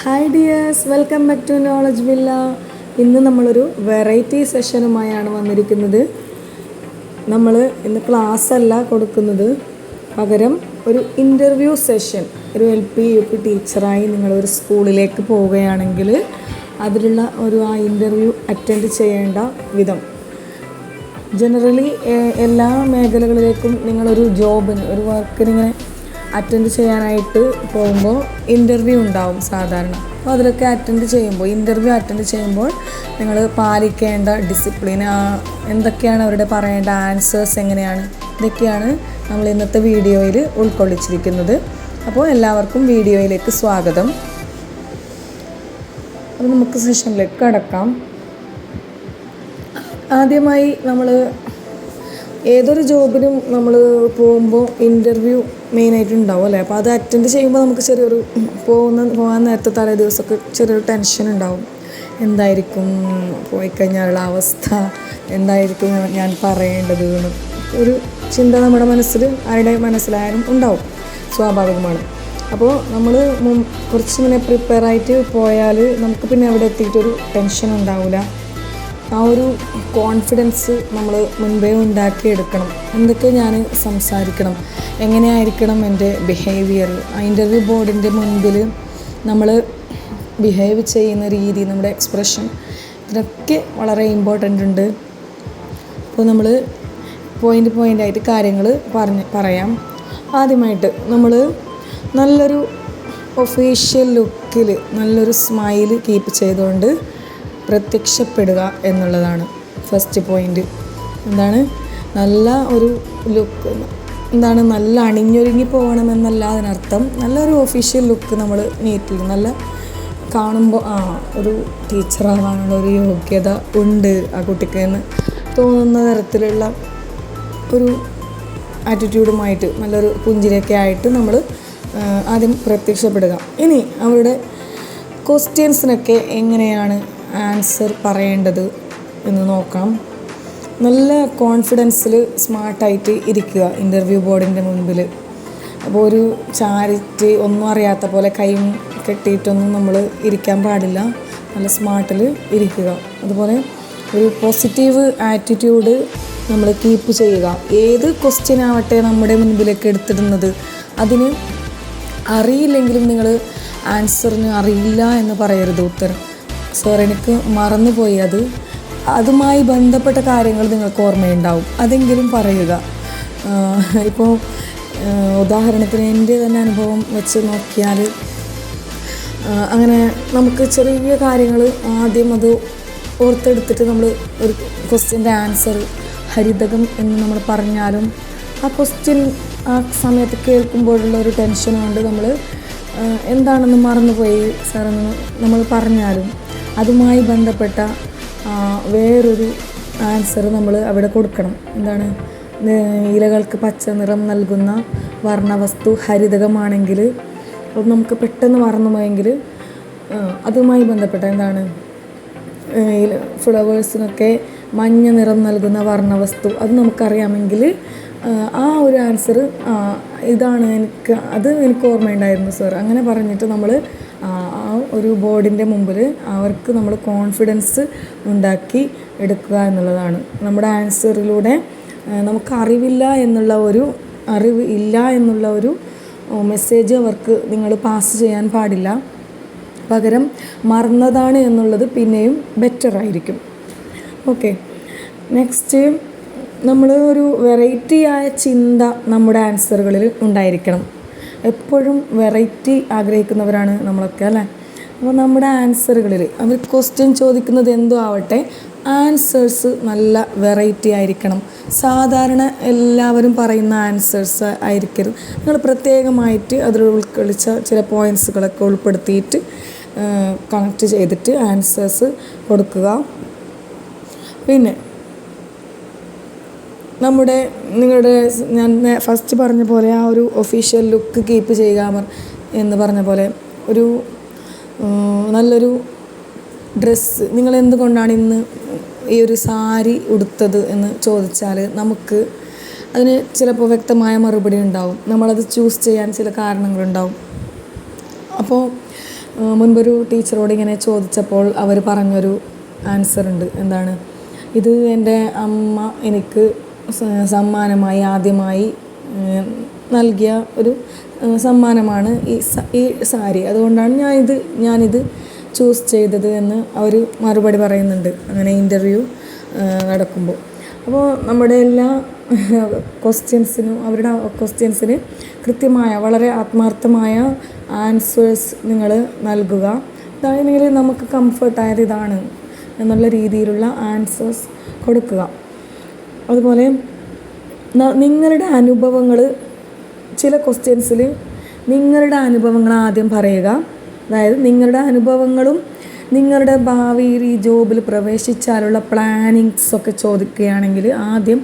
Hi dears welcome back to knowledge villa ഇന്ന് നമ്മളൊരു variety സെഷനുമായാണ് വന്നിരിക്കുന്നത്. നമ്മൾ ഇന്ന് ക്ലാസ് അല്ല കൊടുക്കുന്നത്. പകരം ഒരു ഇന്റർവ്യൂ സെഷൻ ഒരു എൽ പി യു പി ടീച്ചറായി നിങ്ങളൊരു സ്കൂളിലേക്ക് പോവുകയാണെങ്കിൽ അതിലുള്ള ഒരു ആ ഇന്റർവ്യൂ അറ്റൻഡ് ചെയ്യേണ്ട വിധം. ജനറലി എല്ലാ മേഖലകളിലേക്കും നിങ്ങളൊരു ജോബിന് ഒരു വർക്കിനിങ്ങനെ അറ്റൻഡ് ചെയ്യാനായിട്ട് പോകുമ്പോൾ ഇന്റർവ്യൂ ഉണ്ടാവും സാധാരണ. അപ്പോൾ അതിലൊക്കെ അറ്റൻഡ് ചെയ്യുമ്പോൾ ഇന്റർവ്യൂ അറ്റൻഡ് ചെയ്യുമ്പോൾ നിങ്ങൾ പാലിക്കേണ്ട ഡിസിപ്ലിൻ എന്തൊക്കെയാണ് അവരുടെ പറയേണ്ട ആൻസേഴ്സ് എങ്ങനെയാണ്? ഇതൊക്കെയാണ് നമ്മൾ ഇന്നത്തെ വീഡിയോയിൽ ഉൾക്കൊള്ളിച്ചിരിക്കുന്നത്. അപ്പോൾ എല്ലാവർക്കും വീഡിയോയിലേക്ക് സ്വാഗതം. അപ്പോൾ നമുക്ക് സെഷനിലേക്ക് കടക്കാം. ആദ്യമായി നമ്മൾ ഏതൊരു ജോബിനും നമ്മൾ പോകുമ്പോൾ ഇന്റർവ്യൂ മെയിനായിട്ട് ഉണ്ടാവും അല്ലേ? അപ്പോൾ അത് അറ്റൻഡ് ചെയ്യുമ്പോൾ നമുക്ക് ചെറിയൊരു പോകുന്ന പോകാൻ നേരത്തെ തലേ ദിവസമൊക്കെ ചെറിയൊരു ടെൻഷൻ ഉണ്ടാവും. എന്തായിരിക്കും? പോയി കഴിഞ്ഞാലുള്ള അവസ്ഥ എന്തായിരിക്കും ഞാൻ പറയേണ്ടത് ഒരു ചിന്ത നമ്മുടെ മനസ്സിൽ ആരുടെ മനസ്സിലായാലും ഉണ്ടാവും സ്വാഭാവികമാണ്. അപ്പോൾ നമ്മൾ കുറച്ച് ഇങ്ങനെ പ്രിപ്പയർ ആയിട്ട് പോയാൽ നമുക്ക് പിന്നെ അവിടെ എത്തിയിട്ടൊരു ടെൻഷൻ ഉണ്ടാവില്ല ആ ഒരു കോൺഫിഡൻസ് നമ്മൾ മുൻപേ ഉണ്ടാക്കിയെടുക്കണം. എന്തൊക്കെ ഞാൻ സംസാരിക്കണം എങ്ങനെയായിരിക്കണം എന്റെ ബിഹേവിയർ ഇന്റർവ്യൂ ബോർഡിന്റെ മുൻപിൽ നമ്മൾ ബിഹേവ് ചെയ്യുന്ന രീതി നമ്മുടെ എക്സ്പ്രഷൻ ഇതൊക്കെ വളരെ ഇമ്പോർട്ടന്റ് ഉണ്ട്. അപ്പോൾ നമ്മൾ പോയിന്റ് പോയിന്റ് ആയിട്ട് കാര്യങ്ങൾ പറഞ്ഞ് പറയാം. ആദ്യമായിട്ട് നമ്മൾ നല്ലൊരു ഒഫീഷ്യൽ ലുക്കിൽ നല്ലൊരു സ്മൈൽ കീപ്പ് ചെയ്തുകൊണ്ട് പ്രത്യക്ഷപ്പെടുക എന്നുള്ളതാണ് ഫസ്റ്റ് പോയിന്റ് എന്താണ്? നല്ല ഒരു ലുക്ക് എന്താണ്? നല്ല അണിഞ്ഞൊരുങ്ങി പോകണമെന്നല്ല അതിനർത്ഥം നല്ലൊരു ഒഫീഷ്യൽ ലുക്ക് നമ്മൾ നീറ്റിൽ നല്ല കാണുമ്പോൾ ആ ഒരു ടീച്ചറാവാനുള്ള ഒരു യോഗ്യത ഉണ്ട് ആ കുട്ടിക്ക് എന്ന് തോന്നുന്ന തരത്തിലുള്ള ഒരു ആറ്റിറ്റ്യൂഡുമായിട്ട് നല്ലൊരു പുഞ്ചിരിയൊക്കെ ആയിട്ട് നമ്മൾ ആദ്യം പ്രത്യക്ഷപ്പെടുക. ഇനി അവരുടെ ക്വസ്റ്റ്യൻസിനൊക്കെ എങ്ങനെയാണ് ആൻസർ പറയേണ്ടത് എന്ന് നോക്കാം. നല്ല കോൺഫിഡൻസിൽ സ്മാർട്ടായിട്ട് ഇരിക്കുക ഇന്റർവ്യൂ ബോർഡിന്റെ മുൻപിൽ അപ്പോൾ ഒരു ചാരിറ്റി ഒന്നും അറിയാത്ത പോലെ കൈയും കെട്ടിയിട്ടൊന്നും നമ്മൾ ഇരിക്കാൻ പാടില്ല. നല്ല സ്മാർട്ടിൽ ഇരിക്കുക. അതുപോലെ ഒരു പോസിറ്റീവ് ആറ്റിറ്റ്യൂഡ് നമ്മൾ കീപ്പ് ചെയ്യുക. ഏത് ക്വസ്റ്റ്യൻ ആവട്ടെ നമ്മുടെ മുൻപിലേക്ക് എടുത്തിടുന്നത് അതിന് അറിയില്ലെങ്കിലും നിങ്ങൾ ആൻസറിന് അറിയില്ല എന്ന് പറയരുത് ഉത്തരം. സാർ എനിക്ക് മറന്നുപോയി അത്. അതുമായി ബന്ധപ്പെട്ട കാര്യങ്ങൾ നിങ്ങൾക്ക് ഓർമ്മയുണ്ടാവും. അതെങ്കിലും പറയുക. ഇപ്പോൾ ഉദാഹരണത്തിന് എന്റെ തന്നെ അനുഭവം വെച്ച് നോക്കിയാൽ അങ്ങനെ നമുക്ക് ചെറിയ കാര്യങ്ങൾ ആദ്യം അത് ഓർത്തെടുത്തിട്ട് നമ്മൾ ഒരു ക്വസ്റ്റ്യന്റെ ആൻസർ ഹരിതകം എന്ന് നമ്മൾ പറഞ്ഞാലും ആ ക്വസ്റ്റ്യൻ ആ സമയത്ത് കേൾക്കുമ്പോഴുള്ള ഒരു ടെൻഷൻ കൊണ്ട് നമ്മൾ എന്താണെന്ന് മറന്നുപോയി സാറെന്ന് നമ്മൾ പറഞ്ഞാലും അതുമായി ബന്ധപ്പെട്ട വേറൊരു ആൻസർ നമ്മൾ അവിടെ കൊടുക്കണം. എന്താണ്? ഇലകൾക്ക് പച്ച നിറം നൽകുന്ന വർണവസ്തു ഹരിതകമാണെങ്കിൽ അത് നമുക്ക് പെട്ടെന്ന് മറന്നുപോയെങ്കിൽ അതുമായി ബന്ധപ്പെട്ട എന്താണ്? ഫ്ലവേഴ്സിനൊക്കെ മഞ്ഞ നിറം നൽകുന്ന വർണവസ്തു അത് നമുക്കറിയാമെങ്കിൽ ആ ഒരു ആൻസർ ഇതാണ് എനിക്ക് അത് എനിക്ക് ഓർമ്മയുണ്ടായിരുന്നു സാർ അങ്ങനെ പറഞ്ഞിട്ട് നമ്മൾ ഒരു ബോർഡിന്റെ മുമ്പിൽ അവർക്ക് നമ്മൾ കോൺഫിഡൻസ് ഉണ്ടാക്കി എടുക്കുക എന്നുള്ളതാണ്. നമ്മുടെ ആൻസറിലൂടെ നമുക്ക് അറിവില്ല എന്നുള്ള ഒരു അറിവ് ഇല്ല എന്നുള്ള ഒരു മെസ്സേജ് അവർക്ക് നിങ്ങൾ പാസ് ചെയ്യാൻ പാടില്ല. പകരം മറന്നതാണ് എന്നുള്ളത് പിന്നെയും ബെറ്റർ ആയിരിക്കും. ഓക്കെ നെക്സ്റ്റ് നമ്മൾ ഒരു വെറൈറ്റി ആയ ചിന്ത നമ്മുടെ ആൻസറുകളിൽ ഉണ്ടായിരിക്കണം. എപ്പോഴും വെറൈറ്റി ആഗ്രഹിക്കുന്നവരാണ് നമ്മളൊക്കെ അല്ലേ? അപ്പോൾ നമ്മുടെ ആൻസറുകളിൽ അവർ ക്വസ്റ്റ്യൻ ചോദിക്കുന്നത് എന്തോ ആവട്ടെ ആൻസേഴ്സ് നല്ല വെറൈറ്റി ആയിരിക്കണം. സാധാരണ എല്ലാവരും പറയുന്ന ആൻസേഴ്സ് ആയിരിക്കരുത്. നിങ്ങൾ പ്രത്യേകമായിട്ട് അതിൽ ഉൾക്കൊള്ളിച്ച ചില പോയിൻസുകളൊക്കെ ഉൾപ്പെടുത്തിയിട്ട് കണക്ട് ചെയ്തിട്ട് ആൻസേഴ്സ് കൊടുക്കുക. പിന്നെ നമ്മുടെ നിങ്ങളുടെ ഞാൻ ഫസ്റ്റ് പറഞ്ഞ പോലെ ആ ഒരു ഒഫീഷ്യൽ ലുക്ക് കീപ്പ് ചെയ്യുക എന്ന് പറഞ്ഞ പോലെ ഒരു നല്ലൊരു ഡ്രസ്സ്. നിങ്ങൾ എന്തുകൊണ്ടാണ് ഇന്ന് ഈ ഒരു സാരി ഉടുത്തത് എന്ന് ചോദിച്ചാൽ നമുക്ക് അതിന് ചിലപ്പോൾ വ്യക്തമായ മറുപടി ഉണ്ടാവും. നമ്മളത് ചൂസ് ചെയ്യാൻ ചില കാരണങ്ങളുണ്ടാവും. അപ്പോൾ മുൻപൊരു ടീച്ചറോട് ഇങ്ങനെ ചോദിച്ചപ്പോൾ അവർ പറഞ്ഞൊരു ആൻസർ ഉണ്ട്. എന്താണ്? ഇത് എന്റെ അമ്മ എനിക്ക് സമ്മാനമായി ആദ്യമായി നൽകിയ ഒരു സമ്മാനമാണ് ഈ ഈ സാരി. അതുകൊണ്ടാണ് ഞാൻ ഇത് ഞാനിത് ചൂസ് ചെയ്തത് എന്ന് അവർ മറുപടി പറയുന്നുണ്ട്. അങ്ങനെ ഇന്റർവ്യൂ നടക്കുമ്പോൾ. അപ്പോൾ നമ്മുടെ എല്ലാ ക്വസ്റ്റ്യൻസിനും അവരുടെ ക്വസ്റ്റ്യൻസിന് കൃത്യമായ വളരെ ആത്മാർത്ഥമായ ആൻസേഴ്സ് നിങ്ങൾ നൽകുക. അതായത് നമുക്ക് കംഫർട്ടായത് ഇതാണ് എന്നുള്ള രീതിയിലുള്ള ആൻസേഴ്സ് കൊടുക്കുക. അതുപോലെ നിങ്ങളുടെ അനുഭവങ്ങൾ ചില ക്വസ്റ്റ്യൻസിൽ നിങ്ങളുടെ അനുഭവങ്ങൾ ആദ്യം പറയുക. അതായത് നിങ്ങളുടെ അനുഭവങ്ങളും നിങ്ങളുടെ ഭാവിയിൽ ഈ ജോബിൽ പ്രവേശിച്ചാലുള്ള പ്ലാനിങ്സ് ഒക്കെ ചോദിക്കുകയാണെങ്കിൽ ആദ്യം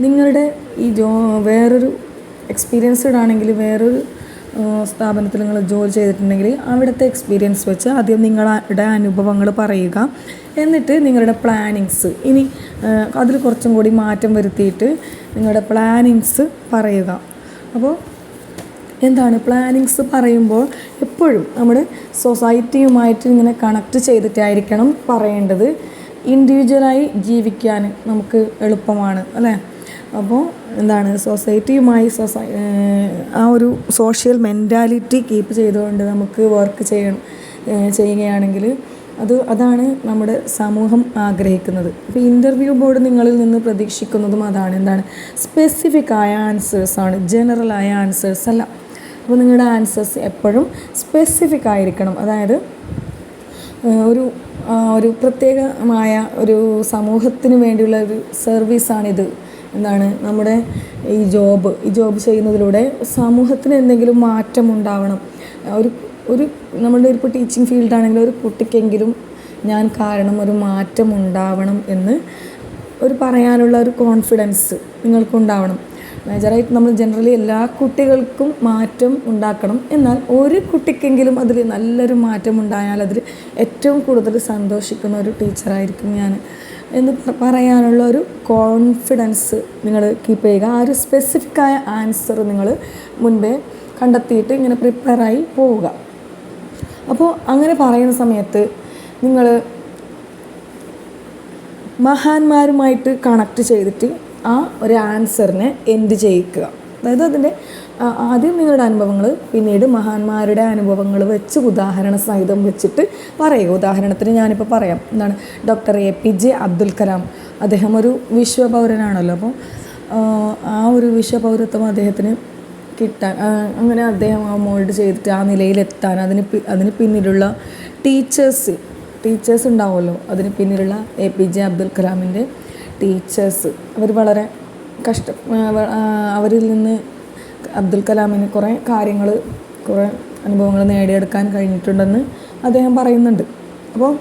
നിങ്ങളുടെ ഈ ജോ വേറൊരു എക്സ്പീരിയൻസ്ഡ് ആണെങ്കിൽ വേറൊരു സ്ഥാപനത്തിൽ നിങ്ങൾ ജോലി ചെയ്തിട്ടുണ്ടെങ്കിൽ അവിടുത്തെ എക്സ്പീരിയൻസ് വെച്ച് ആദ്യം നിങ്ങളുടെ അനുഭവങ്ങൾ പറയുക. എന്നിട്ട് നിങ്ങളുടെ പ്ലാനിങ്സ് ഇനി അതിൽ കുറച്ചും കൂടി മാറ്റം വരുത്തിയിട്ട് നിങ്ങളുടെ പ്ലാനിങ്സ് പറയുക. അപ്പോൾ എന്താണ് പ്ലാനിങ്സ് പറയുമ്പോൾ എപ്പോഴും നമ്മുടെ സൊസൈറ്റിയുമായിട്ട് ഇങ്ങനെ കണക്ട് ചെയ്തിട്ടായിരിക്കണം പറയേണ്ടത്. ഇൻഡിവിജ്വലായി ജീവിക്കാൻ നമുക്ക് എളുപ്പമാണ് അല്ലേ? അപ്പോൾ എന്താണ് സൊസൈറ്റിയുമായി സൊസൈ ആ ഒരു സോഷ്യൽ മെന്റാലിറ്റി കീപ്പ് ചെയ്തുകൊണ്ട് നമുക്ക് വർക്ക് ചെയ്യണം ചെയ്യുകയാണെങ്കിൽ അത് അതാണ് നമ്മുടെ സമൂഹം ആഗ്രഹിക്കുന്നത്. അപ്പോൾ ഇന്റർവ്യൂ ബോർഡ് നിങ്ങളിൽ നിന്ന് പ്രതീക്ഷിക്കുന്നതും അതാണ്. എന്താണ്? സ്പെസിഫിക് ആയ ആൻസേഴ്സ് ആണ്. ജനറൽ ആയ ആൻസേഴ്സ് അല്ല. അപ്പോൾ നിങ്ങളുടെ ആൻസേഴ്സ് എപ്പോഴും സ്പെസിഫിക് ആയിരിക്കണം. അതായത് ഒരു ഒരു പ്രത്യേകമായ ഒരു സമൂഹത്തിന് വേണ്ടിയുള്ള ഒരു സർവീസാണിത് എന്താണ്? നമ്മുടെ ഈ ജോബ് ഈ ജോബ് ചെയ്യുന്നതിലൂടെ സമൂഹത്തിന് എന്തെങ്കിലും മാറ്റം ഉണ്ടാവണം. ഒരു ഒരു നമ്മുടെ ഇപ്പോൾ ടീച്ചിങ് ഫീൽഡാണെങ്കിൽ ഒരു കുട്ടിക്കെങ്കിലും ഞാൻ കാരണം ഒരു മാറ്റം ഉണ്ടാവണം എന്ന് ഒരു പറയാനുള്ള ഒരു കോൺഫിഡൻസ് നിങ്ങൾക്കുണ്ടാവണം മേജറായിട്ട് നമ്മൾ ജനറലി എല്ലാ കുട്ടികൾക്കും മാറ്റം ഉണ്ടാക്കണം. എന്നാൽ ഒരു കുട്ടിക്കെങ്കിലും അതിൽ നല്ലൊരു മാറ്റം ഉണ്ടായാൽ അതിൽ ഏറ്റവും കൂടുതൽ സന്തോഷിക്കുന്ന ഒരു ടീച്ചറായിരിക്കും ഞാൻ എന്ന് പറയാനുള്ള ഒരു കോൺഫിഡൻസ് നിങ്ങൾ കീപ്പ് ചെയ്യുക. ആ ഒരു സ്പെസിഫിക്കായ ആൻസർ നിങ്ങൾ മുൻപേ കണ്ടെത്തിയിട്ട് ഇങ്ങനെ പ്രിപ്പയറായി പോവുക. അപ്പോൾ അങ്ങനെ പറയുന്ന സമയത്ത് നിങ്ങൾ മഹാന്മാരുമായിട്ട് കണക്ട് ചെയ്തിട്ട് ആ ഒരു ആൻസറിനെ എന്ത് ചെയ്യിക്കുക? അതായത് അതിന്റെ ആദ്യം നിങ്ങളുടെ അനുഭവങ്ങൾ പിന്നീട് മഹാന്മാരുടെ അനുഭവങ്ങൾ വെച്ച് ഉദാഹരണ സഹിതം വെച്ചിട്ട് പറയുക. ഉദാഹരണത്തിന് ഞാനിപ്പോൾ പറയാം എന്താണ് doctor A P J Abdul Kalam. അദ്ദേഹം ഒരു വിശ്വപൗരനാണല്ലോ. അപ്പോൾ ആ, ഒരു വിശ്വപൗരത്വം അദ്ദേഹത്തിന് കിട്ടാൻ അങ്ങനെ അദ്ദേഹം ആ മോൾഡ് ചെയ്തിട്ട് ആ നിലയിലെത്താൻ അതിന് അതിന് പിന്നിലുള്ള ടീച്ചേഴ്സ് ടീച്ചേഴ്സ് ഉണ്ടാവുമല്ലോ. അതിന് പിന്നിലുള്ള എ പി ജെ അബ്ദുൽ കലാമിന്റെ ടീച്ചേഴ്സ് അവർ വളരെ കഷ്ട അവരിൽ നിന്ന് അബ്ദുൽ കലാമിന് കുറേ കാര്യങ്ങൾ കുറേ അനുഭവങ്ങൾ നേടിയെടുക്കാൻ കഴിഞ്ഞിട്ടുണ്ടെന്ന് അദ്ദേഹം പറയുന്നുണ്ട്. അപ്പോൾ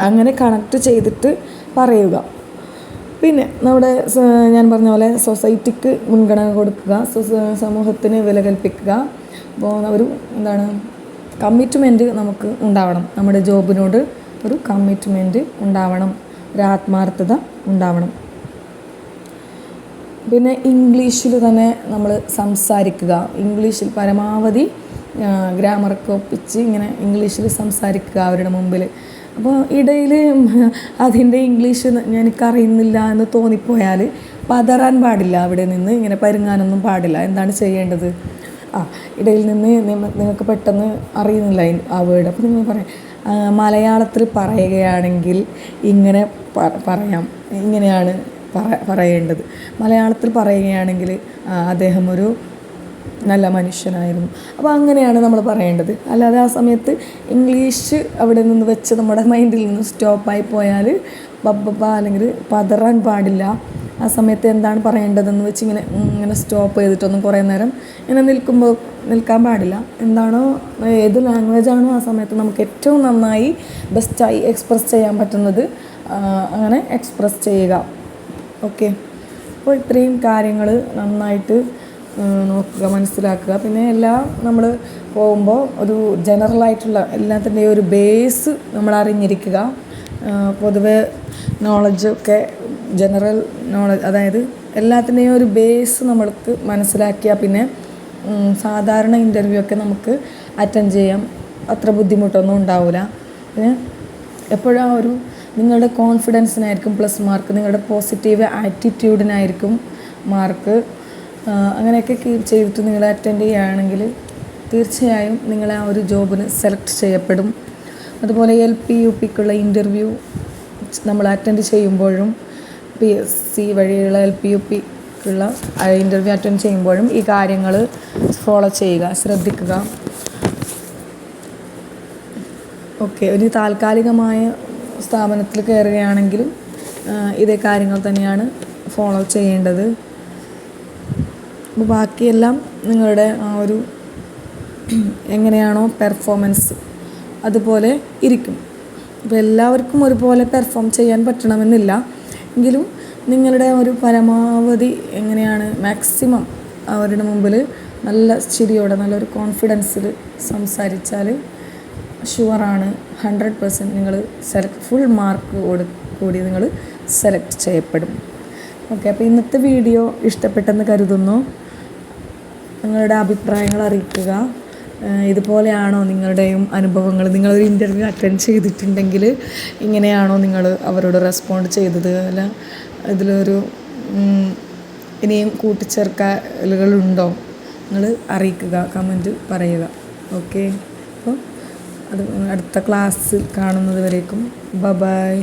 അങ്ങനെ കണക്ട് ചെയ്തിട്ട് പറയുക. പിന്നെ നമ്മുടെ ഞാൻ പറഞ്ഞ പോലെ സൊസൈറ്റിക്ക് മുൻഗണന കൊടുക്കുക സമൂഹത്തിന് വില കൽപ്പിക്കുക. അപ്പോൾ ഒരു എന്താണ് കമ്മിറ്റ്മെന്റ് നമുക്ക് ഉണ്ടാവണം. നമ്മുടെ ജോബിനോട് ഒരു കമ്മിറ്റ്മെന്റ് ഉണ്ടാവണം. ഒരു ആത്മാർത്ഥത ഉണ്ടാവണം. പിന്നെ ഇംഗ്ലീഷിൽ തന്നെ നമ്മൾ സംസാരിക്കുക. ഇംഗ്ലീഷിൽ പരമാവധി ഗ്രാമറൊക്കെ ഒപ്പിച്ച് ഇങ്ങനെ ഇംഗ്ലീഷിൽ സംസാരിക്കുക അവരുടെ മുമ്പിൽ അപ്പോൾ ഇടയിൽ അതിന്റെ ഇംഗ്ലീഷ് എനിക്കറിയുന്നില്ല എന്ന് തോന്നിപ്പോയാൽ പതറാൻ പാടില്ല അവിടെ നിന്ന്. ഇങ്ങനെ പരുങ്ങാനൊന്നും പാടില്ല. എന്താണ് ചെയ്യേണ്ടത്? ആ ഇടയിൽ നിന്ന് നിങ്ങൾക്ക് പെട്ടെന്ന് അറിയുന്നില്ല ആ വേർഡ് അപ്പോൾ നിങ്ങൾ പറയാം മലയാളത്തിൽ പറയുകയാണെങ്കിൽ ഇങ്ങനെ പറയാം. ഇങ്ങനെയാണ് പറ- പറയേണ്ടത്. മലയാളത്തിൽ പറയുകയാണെങ്കിൽ അദ്ദേഹം ഒരു നല്ല മനുഷ്യനായിരുന്നു. അപ്പോൾ അങ്ങനെയാണ് നമ്മൾ പറയേണ്ടത്. അല്ലാതെ ആ സമയത്ത് ഇംഗ്ലീഷ് അവിടെ നിന്ന് വെച്ച് നമ്മുടെ മൈൻഡിൽ നിന്ന് സ്റ്റോപ്പായി പോയാൽ ബബ്ബ അല്ലെങ്കിൽ പതറാൻ പാടില്ല. ആ സമയത്ത് എന്താണ് പറയേണ്ടതെന്ന് വെച്ച് ഇങ്ങനെ ഇങ്ങനെ സ്റ്റോപ്പ് ചെയ്തിട്ടൊന്നും കുറേ നേരം ഇങ്ങനെ നിൽക്കുമ്പോൾ നിൽക്കാൻ പാടില്ല. എന്താണോ ഏത് ലാംഗ്വേജാണോ ആ സമയത്ത് നമുക്ക് ഏറ്റവും നന്നായി ബെസ്റ്റായി എക്സ്പ്രസ് ചെയ്യാൻ പറ്റുന്നത് അങ്ങനെ എക്സ്പ്രസ് ചെയ്യുക. ഓക്കെ? അപ്പോൾ ഇത്രയും കാര്യങ്ങൾ നന്നായിട്ട് നോക്കുക മനസ്സിലാക്കുക. പിന്നെ എല്ലാം നമ്മൾ പോകുമ്പോൾ ഒരു ജനറലായിട്ടുള്ള എല്ലാത്തിന്റെയും ഒരു ബേസ് നമ്മൾ അറിഞ്ഞിരിക്കുക. പൊതുവെ നോളജൊക്കെ ജനറൽ നോളജ് അതായത് എല്ലാത്തിന്റെയും ഒരു ബേസ് നമ്മൾക്ക് മനസ്സിലാക്കിയാൽ പിന്നെ സാധാരണ ഇന്റർവ്യൂ ഒക്കെ നമുക്ക് അറ്റൻഡ് ചെയ്യാം. അത്ര ബുദ്ധിമുട്ടൊന്നും ഉണ്ടാവില്ല പിന്നെ എപ്പോഴും ആ ഒരു നിങ്ങളുടെ കോൺഫിഡൻസിനായിരിക്കും പ്ലസ് മാർക്ക് നിങ്ങളുടെ പോസിറ്റീവ് ആറ്റിറ്റ്യൂഡിനായിരിക്കും മാർക്ക് അങ്ങനെയൊക്കെ കീപ്പ് ചെയ്തിട്ട് നിങ്ങൾ അറ്റൻഡ് ചെയ്യുകയാണെങ്കിൽ തീർച്ചയായും നിങ്ങൾ ആ ഒരു ജോബിന് സെലക്ട് ചെയ്യപ്പെടും. അതുപോലെ എൽ പി യു പിക്കുള്ള ഇന്റർവ്യൂ നമ്മൾ അറ്റൻഡ് ചെയ്യുമ്പോഴും പി എസ് സി വഴിയുള്ള എൽ പി യു പിക്കുള്ള ഇന്റർവ്യൂ അറ്റൻഡ് ചെയ്യുമ്പോഴും ഈ കാര്യങ്ങൾ ഫോളോ ചെയ്യുക ശ്രദ്ധിക്കുക. ഓക്കെ ഒരു താൽക്കാലികമായ സ്ഥാപനത്തിൽ കയറുകയാണെങ്കിലും ഇതേ കാര്യങ്ങൾ തന്നെയാണ് ഫോളോ ചെയ്യേണ്ടത്. അപ്പോൾ ബാക്കിയെല്ലാം നിങ്ങളുടെ ആ ഒരു എങ്ങനെയാണോ പെർഫോമൻസ് അതുപോലെ ഇരിക്കും. അപ്പോൾ എല്ലാവർക്കും ഒരുപോലെ പെർഫോം ചെയ്യാൻ പറ്റണമെന്നില്ല. എങ്കിലും നിങ്ങളുടെ ഒരു പരമാവധി എങ്ങനെയാണ് മാക്സിമം അവരുടെ മുമ്പിൽ നല്ല ചിരിയോടെ നല്ലൊരു കോൺഫിഡൻസിൽ സംസാരിച്ചാൽ ഷുവറാണ് ഹൺഡ്രഡ് പെർസെന്റ് നിങ്ങൾ സെലക്ട് ഫുൾ മാർക്ക് കൂടി നിങ്ങൾ സെലക്ട് ചെയ്യപ്പെടും. ഓക്കെ അപ്പോൾ ഇന്നത്തെ വീഡിയോ ഇഷ്ടപ്പെട്ടെന്ന് കരുതുന്നു. നിങ്ങളുടെ അഭിപ്രായങ്ങൾ അറിയിക്കുക. ഇതുപോലെയാണോ നിങ്ങളുടെയും അനുഭവങ്ങൾ? നിങ്ങളൊരു ഇന്റർവ്യൂ അറ്റൻഡ് ചെയ്തിട്ടുണ്ടെങ്കിൽ ഇങ്ങനെയാണോ നിങ്ങൾ അവരോട് റെസ്പോണ്ട് ചെയ്തത്? അല്ല ഇതിലൊരു ഇനിയും കൂട്ടിച്ചേർക്കലുകളുണ്ടോ നിങ്ങൾ അറിയിക്കുക കമന്റ് പറയുക. ഓക്കെ അപ്പോൾ അത് അടുത്ത ക്ലാസ്സിൽ കാണുന്നത് വരേക്കും. ബ ബായ്